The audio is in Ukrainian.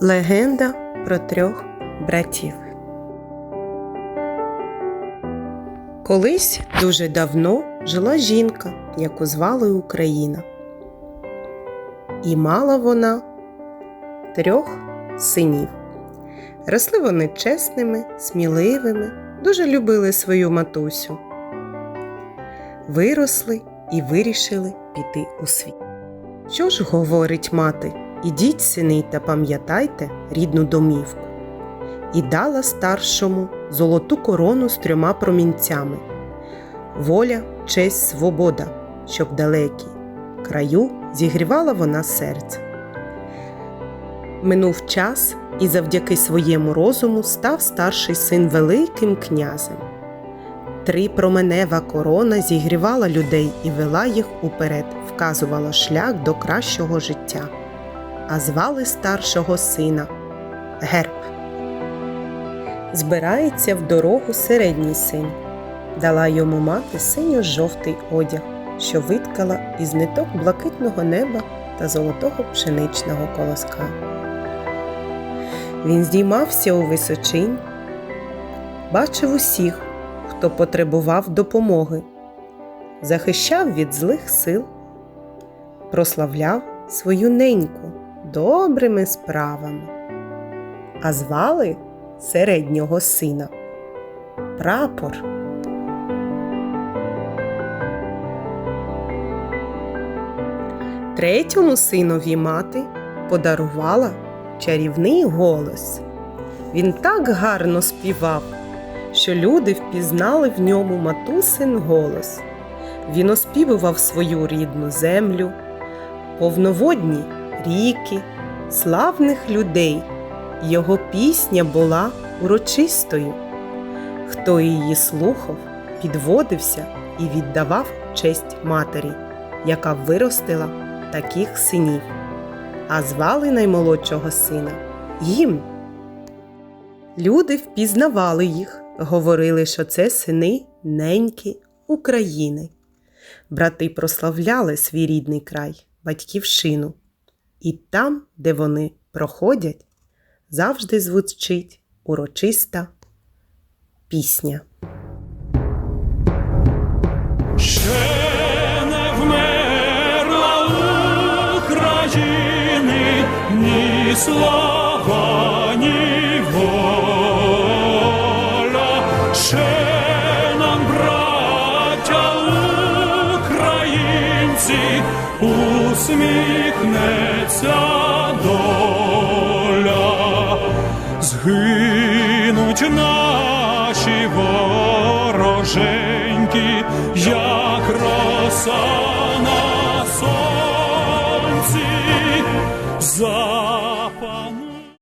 Легенда про трьох братів. Колись дуже давно жила жінка, яку звали Україна. І мала вона трьох синів. Росли вони чесними, сміливими, дуже любили свою матусю. Виросли і вирішили піти у світ. Що ж говорить мати? Ідіть, сини, та пам'ятайте рідну домівку. І дала старшому золоту корону з трьома промінцями. Воля, честь, свобода, щоб далекій краю зігрівала вона серце. Минув час, і завдяки своєму розуму став старший син великим князем. Три променева корона зігрівала людей і вела їх уперед, вказувала шлях до кращого життя. А звали старшого сина Герб. Збирається в дорогу середній син. Дала йому мати синьо-жовтий одяг, що виткала із ниток блакитного неба та золотого пшеничного колоска. Він здіймався у височинь, бачив усіх, хто потребував допомоги, захищав від злих сил, прославляв свою неньку добрими справами, а звали середнього сина прапор. Третьому синові мати подарувала чарівний голос. Він так гарно співав, що люди впізнали в ньому матусин голос. Він оспівував свою рідну землю, повноводні ріки, славних людей. Його пісня була урочистою. Хто її слухав, підводився і віддавав честь матері, яка виростила таких синів, а звали наймолодшого сина їм. Люди впізнавали їх, говорили, що це сини неньки України. Брати прославляли свій рідний край, батьківщину, і там, де вони проходять, завжди звучить урочиста пісня. Ні слава, ні воля. Ще нам, браття українці, усміхнеться доля. Згинуть наші вороженьки, як роса